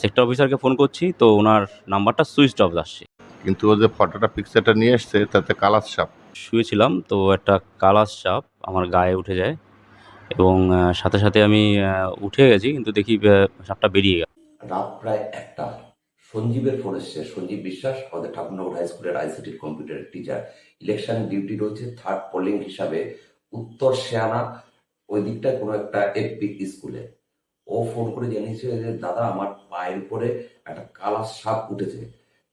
Sector অফিসারকে phone করছি তো ওনার নাম্বারটা সুইচ অফ আসছে। কিন্তু ও যে ফটোটা পিকচারটা নিয়ে এসছে তাতে কালার সাপ। শুয়েছিলাম তো একটা কালাস সাপ আমার গায়ে উঠে যায়। এবং সাথে সাথে আমি উঠে গেছি কিন্তু দেখি সাপটা বেরিয়ে গেল। রাত প্রায় একটা। সঞ্জীবের ফোন এসছে। সঞ্জীব বিশ্বাস আমাদের ঠাকুরনগর হাই স্কুলের আইসিটির কম্পিউটারের টিচার ইলেকশন ডিউটি রয়েছে থার্ড পোলিং হিসাবে উত্তর শেয়ানা ওই দিকটায় কোনো একটা এফপি স্কুলে ও ফোন করে জানিয়েছে যে, দাদা, আমার পায়ের উপরে একটা কালার সাপ উঠেছে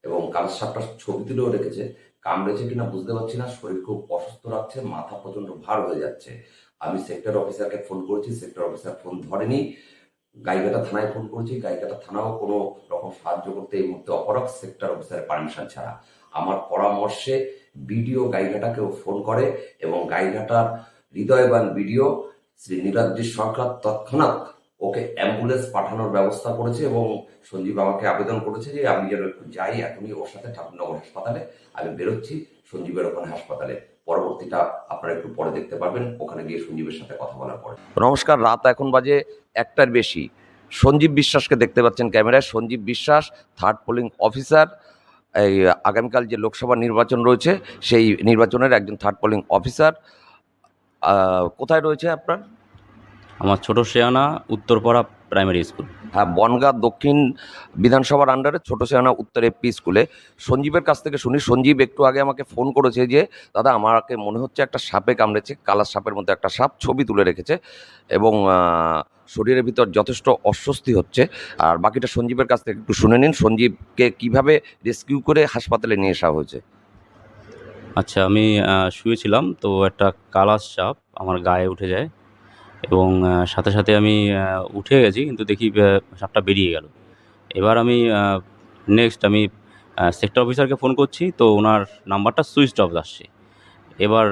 এবং কালার সাপটার ছবি তুলেও রেখেছে। কামড়েছে কিনা বুঝতে পারছি না। শরীর খুব অসুস্থ লাগছে, মাথা প্রচণ্ড ভার হয়ে যাচ্ছে। আমি সেক্টর অফিসারকে ফোন করেছি সেক্টর অফিসার ফোন ধরেনি। গাইঘাটা থানায় ফোন করেছি। গাইঘাটা থানাও কোনো রকম সাহায্য করতে এই মুহূর্তে অপরাধ সেক্টর অফিসারের পারমিশন ছাড়া। আমার পরামর্শে বিডিও গাইঘাটাকেও ফোন করে এবং গাইঘাটার হৃদয়বান বিডিও শ্রী নীলাদ্রি সরকার তৎক্ষণাৎ ওকে অ্যাম্বুলেন্স পাঠানোর ব্যবস্থা করেছে এবং সঞ্জীব আমাকে আবেদন করেছে যে আমি যেন একটু যাই, এখনই ওর সাথে ঠাকুরনগর হাসপাতালে। আমি বেরোচ্ছি সঞ্জীবের ওখানে হাসপাতালে। পরবর্তীটা আপনারা একটু পরে দেখতে পারবেন, ওখানে গিয়ে সঞ্জীবের সাথে কথা বলার পরে। নমস্কার, রাত এখন বাজে একটার বেশি। সঞ্জীব বিশ্বাসকে দেখতে পাচ্ছেন ক্যামেরায়। Sanjeev Biswas third polling officer এই আগামীকাল যে লোকসভা নির্বাচন রয়েছে, সেই নির্বাচনের একজন থার্ড পোলিং অফিসার কোথায় রয়েছে আপনার? আমার ছোট শেয়ানা উত্তরপাড়া প্রাইমারি স্কুল হ্যাঁ বনগাঁ দক্ষিণ বিধানসভার আন্ডারে ছোট সেনা উত্তর এপি স্কুলে সঞ্জীবের কাছ থেকে শুনি সঞ্জীব একটু আগে আমাকে ফোন করেছে যে দাদা আমাকে মনে হচ্ছে একটা সাপে কামড়েছে কালার সাপের মধ্যে একটা সাপ ছবি তুলে রেখেছে এবং শরীরের ভিতর যথেষ্ট অস্বস্তি হচ্ছে। আর বাকিটা সঞ্জীবের কাছ থেকে একটু শুনে নিন সঞ্জীবকে কীভাবে রেস্কিউ করে হাসপাতালে নিয়ে আসা হয়েছে? আচ্ছা আমি শুয়েছিলাম তো একটা কালাস সাপ আমার গায়ে উঠে যায়। এবং সাথে সাথে আমি উঠে গেছি কিন্তু দেখি সাপটা বেরিয়ে গেল। এবার আমি নেক্সট আমি সেক্টর অফিসারকে ফোন করছি তো ওনার নাম্বারটা সুইচ অফ আসছে। এবার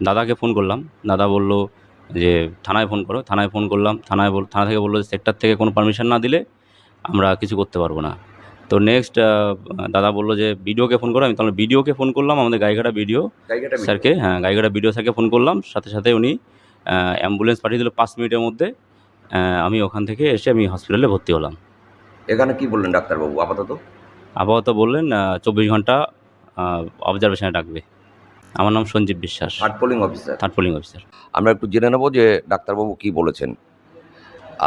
দাদাকে ফোন করলাম। দাদা বলল যে থানায় ফোন করো। থানায় ফোন করলাম। থানায় বল থানা থেকে বলল যে সেক্টর থেকে কোনো পারমিশন না দিলে আমরা কিছু করতে পারব না। তো নেক্সট দাদা বলল যে বিডিওকে ফোন করো। আমি তাহলে বিডিওকে ফোন করলাম। আমাদের গাইঘাটা বিডিও স্যারকে হ্যাঁ গাইঘাটা বিডিও স্যারকে ফোন করলাম। সাথে সাথে উনি অ্যাম্বুলেন্স পাঠিয়ে দিল পাঁচ মিনিটের মধ্যে। আমি ওখান থেকে এসে আমি হসপিটালে ভর্তি হলাম। এখানে কি বললেন ডাক্তারবাবু? আপাতত? আপাতত বললেন চব্বিশ ঘণ্টা অবজারভেশনে ডাকবে। আমার নাম Sanjib Biswas. Third polling officer third polling officer আমরা একটু জেনে নেব যে ডাক্তারবাবু কি বলেছেন।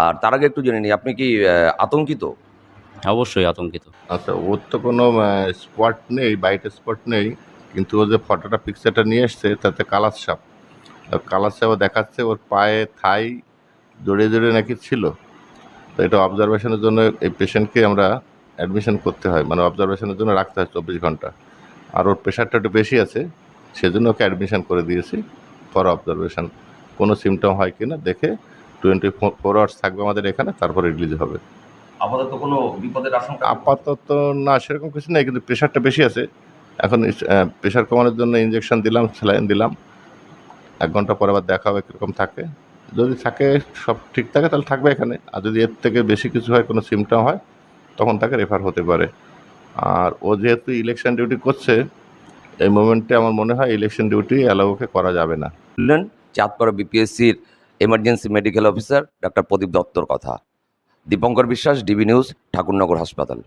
আর তার আগে একটু জেনে নিই আপনি কি আতঙ্কিত? অবশ্যই আতঙ্কিত। আচ্ছা ওর তো কোনো স্পট নেই বাইটে স্পট নেই কিন্তু ও যে ফটোটা পিকচারটা নিয়ে এসছে তাতে কালার সাপ। কালার সাপও দেখাচ্ছে ওর পায়ে থাই জড়িয়ে জড়িয়ে নাকি ছিল। তো এটা অবজারভেশনের জন্য এই পেশেন্টকে আমরা অ্যাডমিশন করতে হয়। মানে অবজারভেশনের জন্য রাখতে হয় চব্বিশ ঘণ্টা। আর ওর প্রেশারটা একটু বেশি আছে সেজন্য ওকে অ্যাডমিশন করে দিয়েছি ফর অবজারভেশন কোনো সিমটম হয় কি না দেখে টোয়েন্টি ফোর আওয়ার্স থাকবে আমাদের এখানে তারপরে রিলিজ হবে। আপাতত কোনো বিপদের আশঙ্কা? আপাতত না সেরকম কিছু নেই কিন্তু প্রেশারটা বেশি আছে। এখন প্রেশার কমানোর জন্য ইঞ্জেকশন দিলাম স্যালাইন দিলাম। এক ঘণ্টা পরে আবার দেখা হবে কীরকম থাকে। যদি থাকে, সব ঠিক থাকে, তাহলে থাকবে এখানে। আর যদি এর থেকে বেশি কিছু হয়, কোনো সিমটম হয়, তখন তাকে রেফার হতে পারে। আর ও যেহেতু ইলেকশন ডিউটি করছে, এই মোমেন্টে আমার মনে হয় ইলেকশন ডিউটি অ্যালাউকে করা যাবে না। বললেন, Chandpara বিপিএসসির emergency medical officer doctor Pradip দত্তর কথা। দীপঙ্কর বিশ্বাস ডিবি নিউজ ঠাকুরনগর হাসপাতাল।